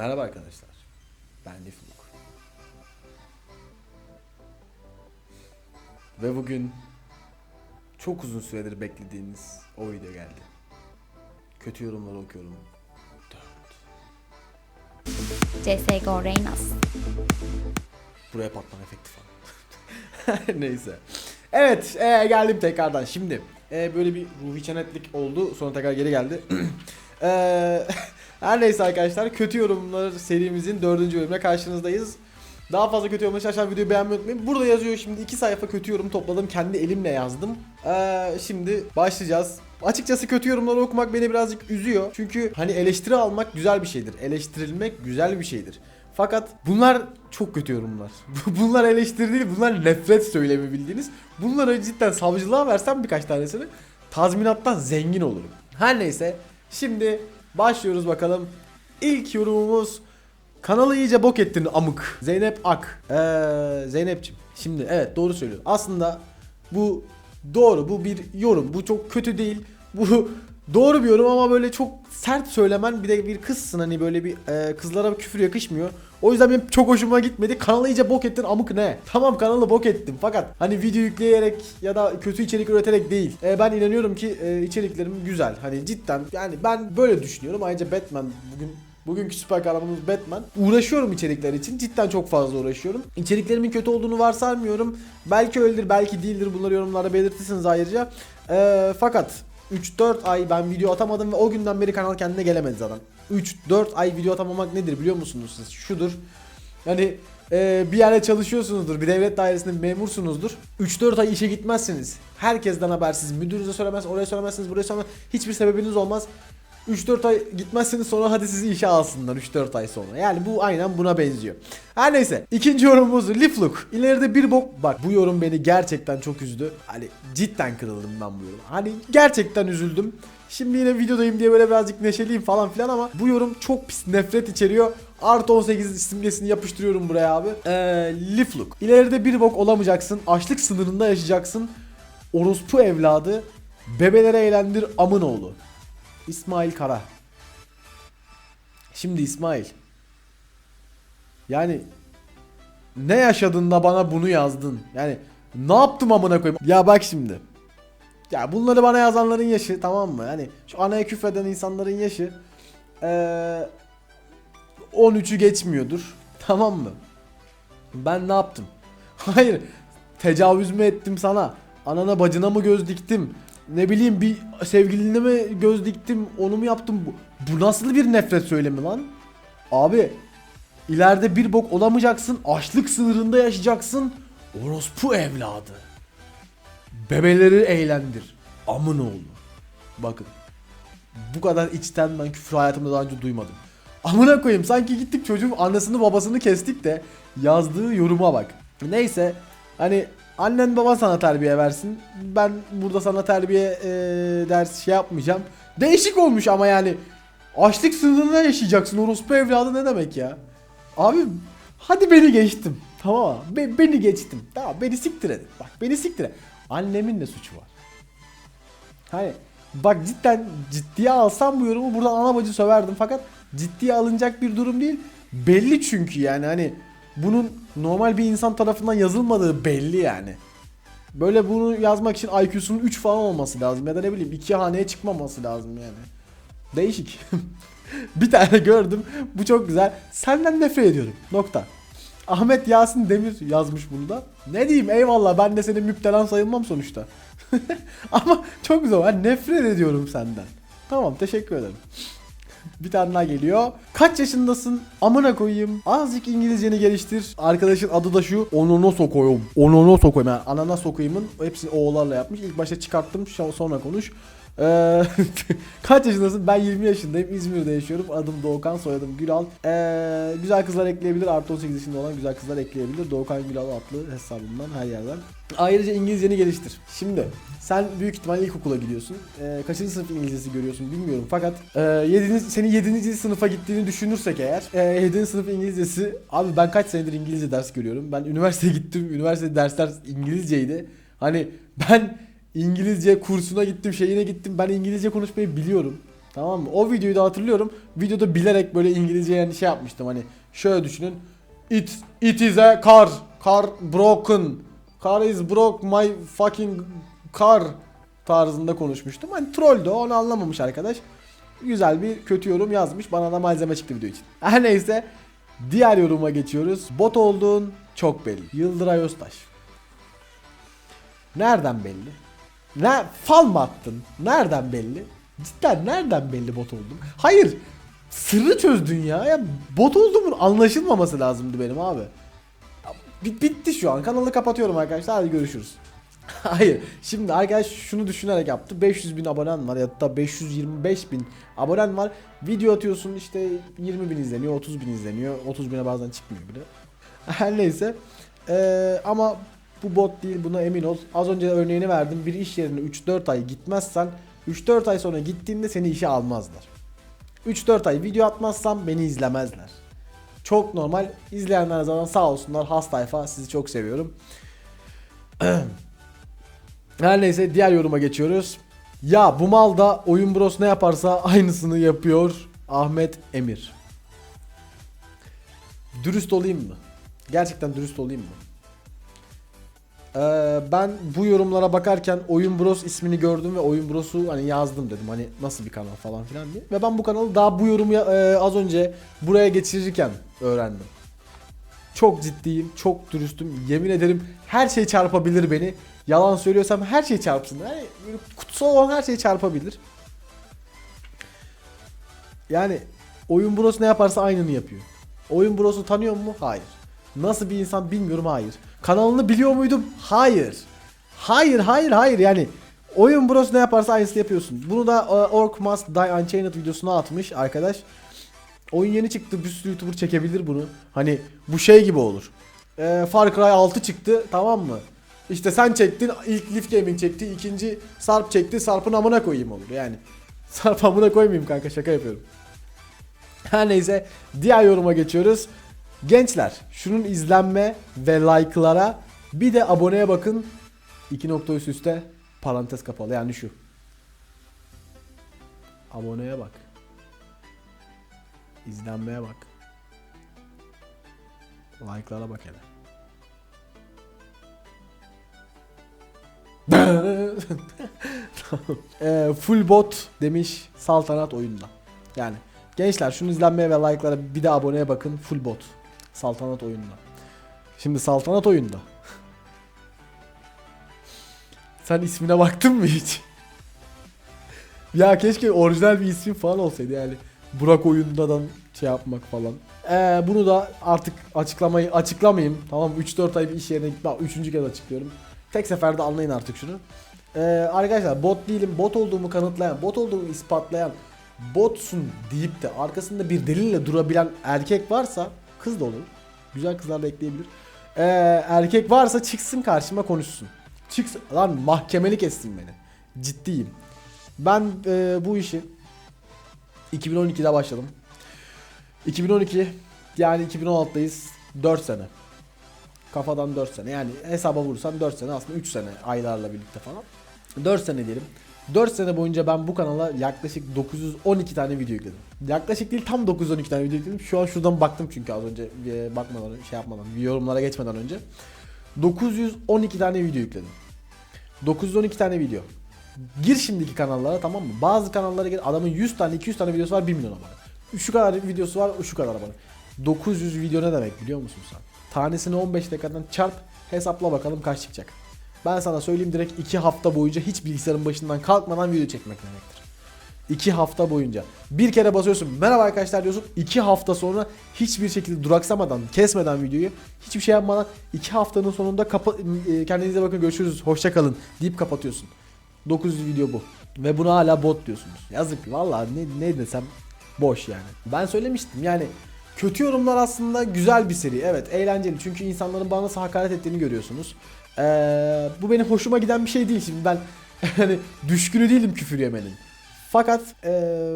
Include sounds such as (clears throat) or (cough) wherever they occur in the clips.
Merhaba arkadaşlar. Ben Lifluk. Ve bugün çok uzun süredir beklediğiniz o video geldi. Kötü yorumları okuyorum. Dört. CSGO Reynas. Buraya patlama efekti falan. (laughs) Neyse. Evet e, geldim tekrardan. Şimdi e, böyle bir ruhi çenetlik oldu. Sonra tekrar geri geldi. (clears throat) e, (laughs) her neyse arkadaşlar kötü yorumlar serimizin dördüncü bölümüne karşınızdayız. Daha fazla kötü yorumlar için aşağı videoyu beğenmeyi unutmayın. Burada yazıyor şimdi iki sayfa kötü yorum topladım. Kendi elimle yazdım. E, şimdi başlayacağız. Açıkçası kötü yorumları okumak beni birazcık üzüyor. Çünkü hani eleştiri almak güzel bir şeydir. Eleştirilmek güzel bir şeydir. Fakat bunlar çok kötü yorumlar. (laughs) bunlar eleştiri değil, bunlar nefret söylemi bildiğiniz. Bunları cidden savcılığa versem birkaç tanesini tazminattan zengin olurum. Her neyse şimdi başlıyoruz bakalım. İlk yorumumuz kanalı iyice bok ettin amık. Zeynep Ak. Ee, Zeynep'ciğim şimdi evet doğru söylüyor. Aslında bu doğru bu bir yorum. Bu çok kötü değil. Bu doğru bir yorum ama böyle çok sert söylemen bir de bir kızsın hani böyle bir e, kızlara küfür yakışmıyor. O yüzden benim çok hoşuma gitmedi. Kanalı iyice bok ettin amık ne? Tamam kanalı bok ettim fakat hani video yükleyerek ya da kötü içerik üreterek değil. E, ben inanıyorum ki e, içeriklerim güzel. Hani cidden yani ben böyle düşünüyorum. Ayrıca Batman bugün Bugünkü süper kahramanımız Batman. Uğraşıyorum içerikler için. Cidden çok fazla uğraşıyorum. İçeriklerimin kötü olduğunu varsaymıyorum. Belki öyledir, belki değildir. Bunları yorumlarda belirtirsiniz ayrıca. Ee, fakat 3-4 ay ben video atamadım ve o günden beri kanal kendine gelemedi zaten. 3-4 ay video atamamak nedir biliyor musunuz siz? Şudur. Yani e, bir yerde çalışıyorsunuzdur, bir devlet dairesinde memursunuzdur. 3-4 ay işe gitmezsiniz. Herkesten habersiz. Müdürünüze söylemez, oraya söylemezsiniz, buraya söylemez. Hiçbir sebebiniz olmaz. 3-4 ay gitmezseniz sonra hadi sizi işe alsınlar 3-4 ay sonra. Yani bu aynen buna benziyor. Her neyse. ikinci yorumumuz Lifluk. İleride bir bok... Bak bu yorum beni gerçekten çok üzdü. Hani cidden kırıldım ben bu yoruma. Hani gerçekten üzüldüm. Şimdi yine videodayım diye böyle birazcık neşeliyim falan filan ama bu yorum çok pis nefret içeriyor. Artı 18 simgesini yapıştırıyorum buraya abi. Ee, Lifluk. İleride bir bok olamayacaksın. Açlık sınırında yaşayacaksın. Orospu evladı. Bebelere eğlendir amın oğlu. İsmail Kara. Şimdi İsmail. Yani ne yaşadın da bana bunu yazdın? Yani ne yaptım amına koyayım? Ya bak şimdi. Ya bunları bana yazanların yaşı tamam mı? Yani şu anaya küfreden insanların yaşı ee, 13'ü geçmiyordur. (laughs) Tamam mı? Ben ne yaptım? (laughs) Hayır. Tecavüz mü ettim sana? Anana bacına mı göz diktim? Ne bileyim bir sevgiline mi göz diktim? Onu mu yaptım? Bu, bu nasıl bir nefret söylemi lan? Abi ileride bir bok olamayacaksın. Açlık sınırında yaşayacaksın. Orospu evladı. Bebeleri eğlendir. Amın oğlu. Bakın. Bu kadar içten ben küfür hayatımda daha önce duymadım. Amına koyayım sanki gittik çocuğun annesini babasını kestik de yazdığı yoruma bak. Neyse hani annen baban sana terbiye versin. Ben burada sana terbiye e, ders şey yapmayacağım. Değişik olmuş ama yani. Açlık sınırında yaşayacaksın orospu evladı ne demek ya? Abi hadi beni geçtim. Tamam mı? Be- beni geçtim. Tamam beni siktir edin. Bak beni siktir. Annemin de suçu var. Hani bak cidden ciddiye alsam bu yorumu buradan ana bacı söverdim fakat ciddiye alınacak bir durum değil. Belli çünkü yani hani bunun normal bir insan tarafından yazılmadığı belli yani. Böyle bunu yazmak için IQ'sunun 3 falan olması lazım ya da ne bileyim 2 haneye çıkmaması lazım yani. Değişik. (laughs) bir tane gördüm. Bu çok güzel. Senden nefret ediyorum. Nokta. Ahmet Yasin Demir yazmış bunu da. Ne diyeyim eyvallah ben de senin müptelan sayılmam sonuçta. (laughs) Ama çok güzel. Ben nefret ediyorum senden. Tamam teşekkür ederim. (laughs) Bir tane daha geliyor. Kaç yaşındasın? Amına koyayım. Azıcık İngilizceni geliştir. Arkadaşın adı da şu. Onuna sokuyum. Onuna sokuyum. Yani anana sokuyumun hepsini oğullarla yapmış. İlk başta çıkarttım sonra konuş. Ee, (laughs) kaç yaşındasın? Ben 20 yaşındayım. İzmir'de yaşıyorum. Adım Doğukan, soyadım Gülal. Ee, güzel kızlar ekleyebilir. Artı 18 yaşında olan güzel kızlar ekleyebilir. Doğukan Gülal adlı hesabımdan her yerden. Ayrıca İngilizceni geliştir. Şimdi sen büyük ihtimalle ilkokula gidiyorsun. Ee, kaçıncı sınıf İngilizcesi görüyorsun bilmiyorum. Fakat e, yedinci, senin 7. sınıfa gittiğini düşünürsek eğer e, 7. sınıf İngilizcesi abi ben kaç senedir İngilizce ders görüyorum. Ben üniversiteye gittim. Üniversite dersler İngilizceydi. Hani ben İngilizce kursuna gittim, şeyine gittim. Ben İngilizce konuşmayı biliyorum. Tamam mı? O videoyu da hatırlıyorum. Videoda bilerek böyle İngilizce yani şey yapmıştım hani şöyle düşünün. It it is a car. Car broken. Car is broke my fucking car tarzında konuşmuştum. Hani troll de o, onu anlamamış arkadaş. Güzel bir kötü yorum yazmış. Bana da malzeme çıktı video için. (laughs) Her neyse diğer yoruma geçiyoruz. Bot olduğun çok belli. Yıldıray Öztaş. Nereden belli? Ne fal mı attın? Nereden belli? Cidden nereden belli bot oldum? Hayır. Sırrı çözdün ya. ya bot olduğumun anlaşılmaması lazımdı benim abi. Bit- bitti şu an. Kanalı kapatıyorum arkadaşlar. Hadi görüşürüz. (laughs) Hayır. Şimdi arkadaş şunu düşünerek yaptı. 500 bin abonen var ya da 525 bin abonen var. Video atıyorsun işte 20 bin izleniyor, 30 bin izleniyor. 30 bine bazen çıkmıyor bile. (laughs) Her neyse. Ee, ama bu bot değil buna emin ol. Az önce örneğini verdim. Bir iş yerine 3-4 ay gitmezsen 3-4 ay sonra gittiğinde seni işe almazlar. 3-4 ay video atmazsam beni izlemezler. Çok normal. İzleyenler zaten sağ olsunlar. Has tayfa. Sizi çok seviyorum. (clears throat) Her neyse diğer yoruma geçiyoruz. Ya bu mal da Oyun Bros ne yaparsa aynısını yapıyor. Ahmet Emir. Dürüst olayım mı? Gerçekten dürüst olayım mı? Ee, ben bu yorumlara bakarken Oyun Bros ismini gördüm ve Oyun Bros'u hani yazdım dedim hani nasıl bir kanal falan filan diye. Ve ben bu kanalı daha bu yorumu e, az önce buraya geçirirken öğrendim. Çok ciddiyim, çok dürüstüm. Yemin ederim her şey çarpabilir beni. Yalan söylüyorsam her şey çarpsın. Yani kutsal olan her şey çarpabilir. Yani Oyun Bros ne yaparsa aynını yapıyor. Oyun Bros'u tanıyor mu? Hayır. Nasıl bir insan bilmiyorum. Hayır. Kanalını biliyor muydum? Hayır. Hayır, hayır, hayır. Yani Oyun Bros ne yaparsa aynısını yapıyorsun. Bunu da e, Orc Must Die Unchained videosuna atmış arkadaş. Oyun yeni çıktı. Bir sürü YouTuber çekebilir bunu. Hani bu şey gibi olur. Ee, Far Cry 6 çıktı tamam mı? İşte sen çektin, ilk Leaf Gaming çekti, ikinci Sarp çekti, Sarp'ın amına koyayım olur yani. (laughs) Sarp amına koymayayım kanka şaka yapıyorum. Her neyse diğer yoruma geçiyoruz. Gençler şunun izlenme ve like'lara bir de aboneye bakın. İki nokta üst üste parantez kapalı yani şu. Aboneye bak. İzlenmeye bak. Like'lara bak hele. Eee, (laughs) full bot demiş saltanat oyunda. Yani gençler şunu izlenmeye ve like'lara bir de aboneye bakın full bot. Saltanat oyunda. Şimdi saltanat oyunda. (laughs) Sen ismine baktın mı hiç? (laughs) ya keşke orijinal bir ismin falan olsaydı yani. Burak oyundadan şey yapmak falan. Ee, bunu da artık açıklamayı açıklamayayım. Tamam 3-4 ay bir iş yerine gitme. Üçüncü kez açıklıyorum. Tek seferde anlayın artık şunu. Ee, arkadaşlar bot değilim. Bot olduğumu kanıtlayan, bot olduğumu ispatlayan, botsun deyip de arkasında bir delille durabilen erkek varsa kız da olur. Güzel kızlar da ekleyebilir. Ee, erkek varsa çıksın karşıma konuşsun. Çıksın. Lan mahkemelik etsin beni. Ciddiyim. Ben e, bu işi 2012'de başladım. 2012 yani 2016'dayız 4 sene. Kafadan 4 sene yani hesaba vurursan 4 sene aslında 3 sene aylarla birlikte falan. 4 sene diyelim. 4 sene boyunca ben bu kanala yaklaşık 912 tane video yükledim. Yaklaşık değil tam 912 tane video yükledim. Şu an şuradan baktım çünkü az önce e, bakmadan şey yapmadan yorumlara geçmeden önce. 912 tane video yükledim. 912 tane video. Gir şimdiki kanallara tamam mı? Bazı kanallara gir adamın 100 tane 200 tane videosu var 1 milyon abone. Şu kadar videosu var şu kadar abone. 900 video ne demek biliyor musun sen? Tanesini 15 dakikadan çarp hesapla bakalım kaç çıkacak. Ben sana söyleyeyim direkt 2 hafta boyunca hiç bilgisayarın başından kalkmadan video çekmek demektir. 2 hafta boyunca. Bir kere basıyorsun merhaba arkadaşlar diyorsun. 2 hafta sonra hiçbir şekilde duraksamadan, kesmeden videoyu, hiçbir şey yapmadan 2 haftanın sonunda kapa e, kendinize bakın görüşürüz hoşça kalın deyip kapatıyorsun. 900 video bu. Ve buna hala bot diyorsunuz. Yazık vallahi ne, ne desem boş yani. Ben söylemiştim yani kötü yorumlar aslında güzel bir seri. Evet eğlenceli çünkü insanların bana nasıl hakaret ettiğini görüyorsunuz. Ee, bu benim hoşuma giden bir şey değil şimdi ben (laughs) hani düşkünü değilim küfür yemenin. Fakat e,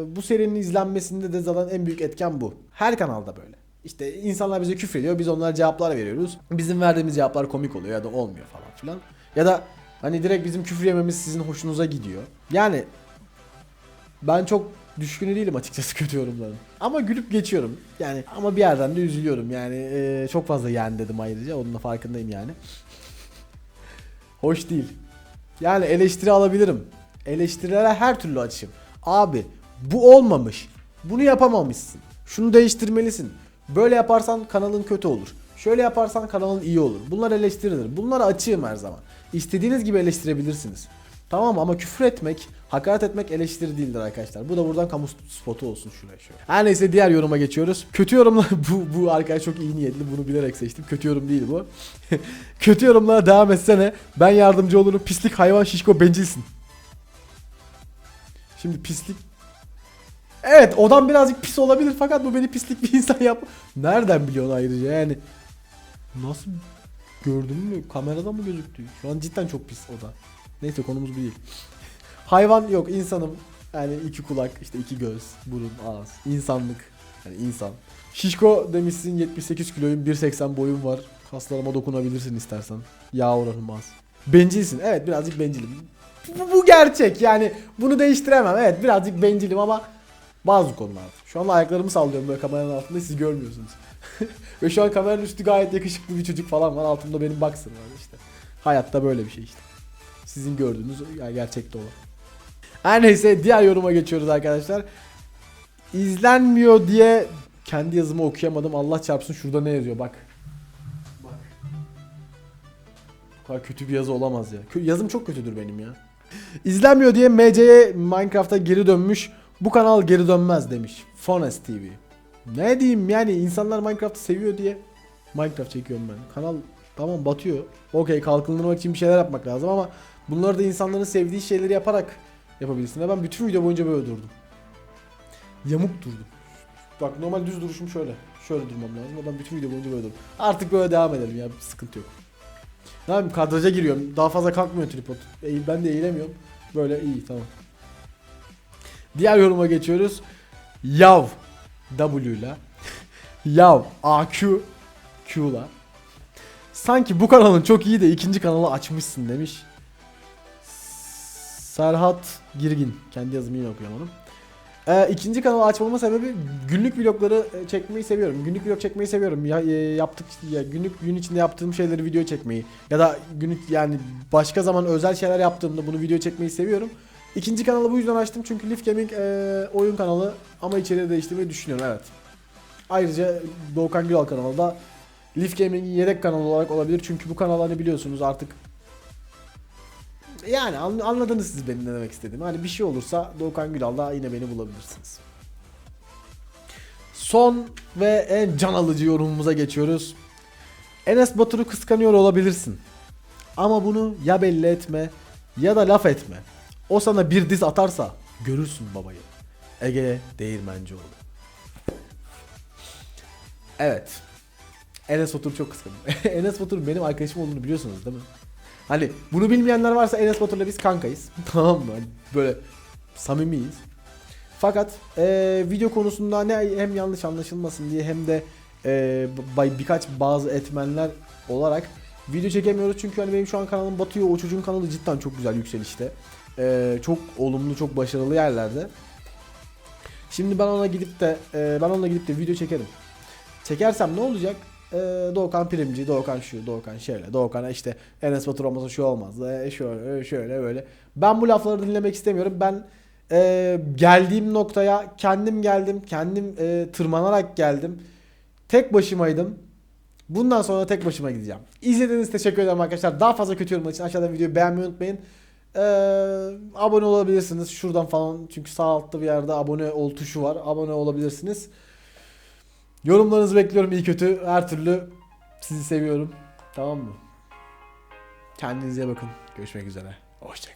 bu serinin izlenmesinde de zaten en büyük etken bu. Her kanalda böyle. İşte insanlar bize küfür ediyor, biz onlara cevaplar veriyoruz. Bizim verdiğimiz cevaplar komik oluyor ya da olmuyor falan filan. Ya da hani direkt bizim küfür yememiz sizin hoşunuza gidiyor. Yani ben çok düşkünü değilim açıkçası (laughs) kötü yorumların. Ama gülüp geçiyorum. Yani ama bir yerden de üzülüyorum. Yani e, çok fazla yani dedim ayrıca. Onun da farkındayım yani. Hoş değil. Yani eleştiri alabilirim. Eleştirilere her türlü açığım. Abi bu olmamış. Bunu yapamamışsın. Şunu değiştirmelisin. Böyle yaparsan kanalın kötü olur. Şöyle yaparsan kanalın iyi olur. Bunlar eleştirilir. Bunlara açığım her zaman. İstediğiniz gibi eleştirebilirsiniz. Tamam ama küfür etmek, hakaret etmek eleştiri değildir arkadaşlar. Bu da buradan kamu spotu olsun şuraya şöyle. Her neyse diğer yoruma geçiyoruz. Kötü yorumlar (laughs) bu bu arkadaş çok iyi niyetli. Bunu bilerek seçtim. Kötü yorum değil bu. (laughs) Kötü yorumlara devam etsene. Ben yardımcı olurum. Pislik hayvan şişko bencilsin. Şimdi pislik Evet odam birazcık pis olabilir fakat bu beni pislik bir (laughs) insan yap. Nereden biliyorsun ayrıca yani? Nasıl gördün mü? Kamerada mı gözüktü? Şu an cidden çok pis oda. Neyse konumuz bu değil. Hayvan yok insanım. Yani iki kulak, işte iki göz, burun, ağız. İnsanlık. Yani insan. Şişko demişsin 78 kiloyum, 1.80 boyum var. Kaslarıma dokunabilirsin istersen. Yağ oranım az. Bencilsin. Evet birazcık bencilim. Bu, bu gerçek yani bunu değiştiremem. Evet birazcık bencilim ama bazı konularda. Şu anda ayaklarımı sallıyorum böyle kameranın altında siz görmüyorsunuz. (laughs) Ve şu an kameranın üstü gayet yakışıklı bir çocuk falan var. Altımda benim boxer var işte. Hayatta böyle bir şey işte. Sizin gördüğünüz ya gerçekte olan. Her neyse diğer yoruma geçiyoruz arkadaşlar. İzlenmiyor diye kendi yazımı okuyamadım. Allah çarpsın şurada ne yazıyor bak. Bak. Bu kadar kötü bir yazı olamaz ya. Yazım çok kötüdür benim ya. İzlenmiyor diye MC'ye Minecraft'a geri dönmüş. Bu kanal geri dönmez demiş. Fones TV. Ne diyeyim yani insanlar Minecraft'ı seviyor diye Minecraft çekiyorum ben. Kanal tamam batıyor. Okey kalkındırmak için bir şeyler yapmak lazım ama bunları da insanların sevdiği şeyleri yaparak yapabilirsin. Ve ben bütün video boyunca böyle durdum. Yamuk durdum. Bak normal düz duruşum şöyle. Şöyle durmam lazım ben bütün video boyunca böyle durdum. Artık böyle devam edelim ya sıkıntı yok. Ne yapayım kadraja giriyorum. Daha fazla kalkmıyor tripod. Eğil, ben de eğilemiyorum. Böyle iyi tamam. Diğer yoruma geçiyoruz. Yav W ile (laughs) Yav AQ Q'la Sanki bu kanalın çok iyi de ikinci kanalı açmışsın demiş. Serhat Girgin. Kendi yazımı yine okuyamadım. Ee, ikinci kanalı açmamın sebebi günlük vlogları e, çekmeyi seviyorum. Günlük vlog çekmeyi seviyorum. Ya, e, yaptık ya günlük gün içinde yaptığım şeyleri video çekmeyi ya da günlük yani başka zaman özel şeyler yaptığımda bunu video çekmeyi seviyorum. İkinci kanalı bu yüzden açtım çünkü Leaf Gaming e, oyun kanalı ama içeriği değiştirmeyi düşünüyorum evet. Ayrıca Doğukan Güral kanalı da Leaf Gaming'in yedek kanalı olarak olabilir çünkü bu kanalları biliyorsunuz artık yani an- anladınız siz benim ne demek istediğimi. Hani bir şey olursa Doğukan Gülal'da yine beni bulabilirsiniz. Son ve en can alıcı yorumumuza geçiyoruz. Enes Batur'u kıskanıyor olabilirsin. Ama bunu ya belli etme ya da laf etme. O sana bir diz atarsa görürsün babayı. Ege Değirmencioğlu. Evet. Enes Batur çok kıskanıyor. (laughs) Enes Batur benim arkadaşım olduğunu biliyorsunuz değil mi? Hani bunu bilmeyenler varsa Enes Batur'la biz kankayız. (laughs) tamam mı? Hani böyle samimiyiz. Fakat eee, video konusunda ne hem yanlış anlaşılmasın diye hem de bay- birkaç bazı etmenler olarak video çekemiyoruz. Çünkü hani benim şu an kanalım batıyor. O çocuğun kanalı cidden çok güzel yükselişte. Eee, çok olumlu, çok başarılı yerlerde. Şimdi ben ona gidip de eee, ben ona gidip de video çekerim. Çekersem ne olacak? Ee, Doğukan primci, Doğukan şu, Doğukan şöyle, Doğukan'a işte Enes Batur olmasa şu olmaz, ee, şöyle, şöyle, böyle. Ben bu lafları dinlemek istemiyorum. Ben e, geldiğim noktaya kendim geldim, kendim e, tırmanarak geldim. Tek başımaydım. Bundan sonra tek başıma gideceğim. İzlediğiniz için teşekkür ederim arkadaşlar. Daha fazla kötü yorumlar için aşağıdan videoyu beğenmeyi unutmayın. Ee, abone olabilirsiniz şuradan falan çünkü sağ altta bir yerde abone ol tuşu var. Abone olabilirsiniz. Yorumlarınızı bekliyorum iyi kötü her türlü sizi seviyorum. Tamam mı? Kendinize bakın. Görüşmek üzere. Hoşçakalın.